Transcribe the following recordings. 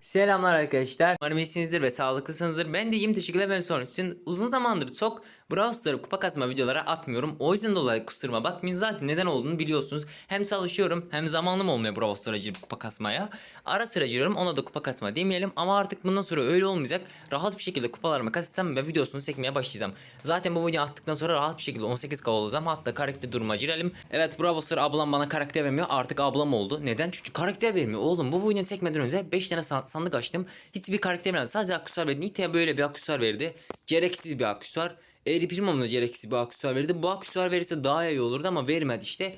Selamlar arkadaşlar. Umarım iyisinizdir ve sağlıklısınızdır. Ben de iyiyim teşekkürler ben sorun için uzun zamandır çok Brawl Stars kupa kasma videolara atmıyorum. O yüzden dolayı kusuruma bakmayın zaten neden olduğunu biliyorsunuz. Hem çalışıyorum hem zamanım olmuyor Brawl Stars'a girip kupa kasmaya. Ara sıra giriyorum ona da kupa kasma demeyelim ama artık bundan sonra öyle olmayacak. Rahat bir şekilde kupalarımı kasetsem ve videosunu çekmeye başlayacağım. Zaten bu videoyu attıktan sonra rahat bir şekilde 18k olacağım. Hatta karakter duruma girelim. Evet Brawl Stars ablam bana karakter vermiyor artık ablam oldu. Neden? Çünkü karakter vermiyor oğlum. Bu videoyu çekmeden önce 5 tane san- sandık açtım. Hiçbir karakter vermedi. Sadece aksesuar verdi. Nita'ya böyle bir aksesuar verdi. Gereksiz bir aksesuar. Eri Primo'm da gereksiz bir aksesuar verdi. Bu aksesuar verirse daha iyi olurdu ama vermedi işte.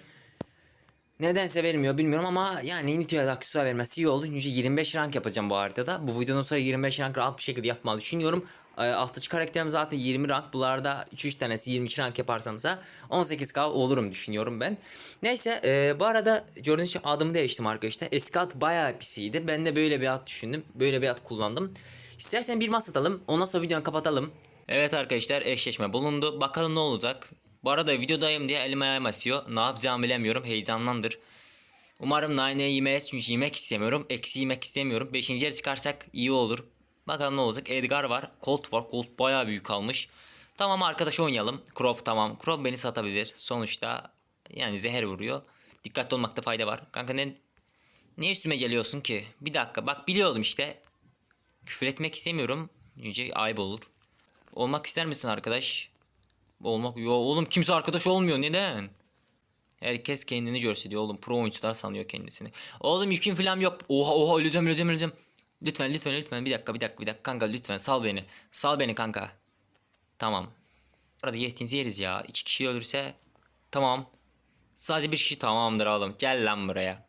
Nedense vermiyor bilmiyorum ama yani Nita'ya da aksesuar vermesi iyi oldu. Çünkü 25 rank yapacağım bu haritada. Bu videodan sonra 25 rank rahat bir şekilde yapmayı düşünüyorum. Ee, Alttaki karakterim zaten 20 rank. Bunlarda 3-3 tanesi 22 rank yaparsamsa 18k olurum düşünüyorum ben. Neyse e, bu arada gördüğünüz gibi adımı değiştim arkadaşlar. Eski at bayağı pisiydi. Ben de böyle bir at düşündüm. Böyle bir at kullandım. İstersen bir mas atalım. Ondan sonra videoyu kapatalım. Evet arkadaşlar eşleşme bulundu. Bakalım ne olacak. Bu arada videodayım diye elim ayağım asıyor. Ne yapacağımı bilemiyorum. Heyecanlandır. Umarım naneyi yemeyiz çünkü yemek istemiyorum. Eksi yemek istemiyorum. Beşinci yer çıkarsak iyi olur. Bakalım ne olacak. Edgar var. Colt var. Colt bayağı büyük almış. Tamam arkadaş oynayalım. Crow tamam. Crow beni satabilir. Sonuçta yani zehir vuruyor. Dikkatli olmakta fayda var. Kanka ne, ne üstüme geliyorsun ki? Bir dakika bak biliyordum işte. Küfür etmek istemiyorum. Çünkü ayıp olur. Olmak ister misin arkadaş? Olmak yo oğlum kimse arkadaş olmuyor neden? Herkes kendini görse oğlum pro oyuncular sanıyor kendisini. Oğlum yüküm falan yok. Oha oha öleceğim öleceğim öleceğim. Lütfen lütfen lütfen bir dakika bir dakika bir dakika kanka lütfen sal beni. Sal beni kanka. Tamam. Arada yetinizi yeriz ya. İki kişi ölürse tamam. Sadece bir kişi tamamdır oğlum. Gel lan buraya.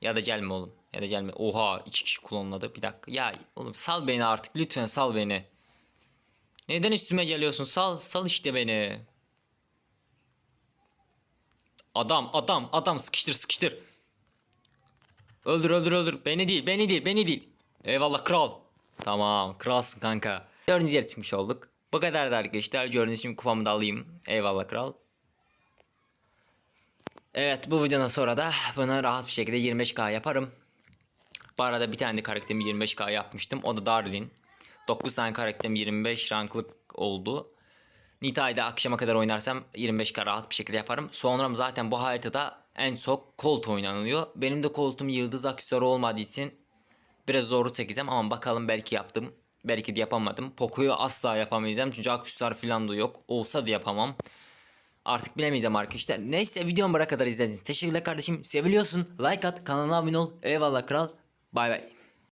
Ya da gelme oğlum. Ya da gelme. Oha iki kişi klonladı. Bir dakika. Ya oğlum sal beni artık. Lütfen sal beni. Neden üstüme geliyorsun? Sal sal işte beni. Adam adam adam sıkıştır sıkıştır. Öldür öldür öldür. Beni değil beni değil beni değil. Eyvallah kral. Tamam kralsın kanka. Dördüncü yer çıkmış olduk. Bu kadar da arkadaşlar. Gördüğünüz gibi kupamı da alayım. Eyvallah kral. Evet bu videodan sonra da bunu rahat bir şekilde 25k yaparım. Bu arada bir tane de karakterimi 25k yapmıştım. O da Darlin. 9 tane karakterim 25 ranklık oldu. Nita'yı akşama kadar oynarsam 25k rahat bir şekilde yaparım. Sonra zaten bu haritada en çok Colt oynanıyor. Benim de Colt'um yıldız aksesuarı olmadığı için biraz zorlu çekeceğim ama bakalım belki yaptım. Belki de yapamadım. Poco'yu asla yapamayacağım çünkü aksesuar falan da yok. Olsa da yapamam. Artık bilemeyeceğim arkadaşlar. Neyse videomu buraya kadar izlediğiniz için teşekkürler kardeşim. Seviliyorsun. Like at, kanala abone ol. Eyvallah kral. Bay bay.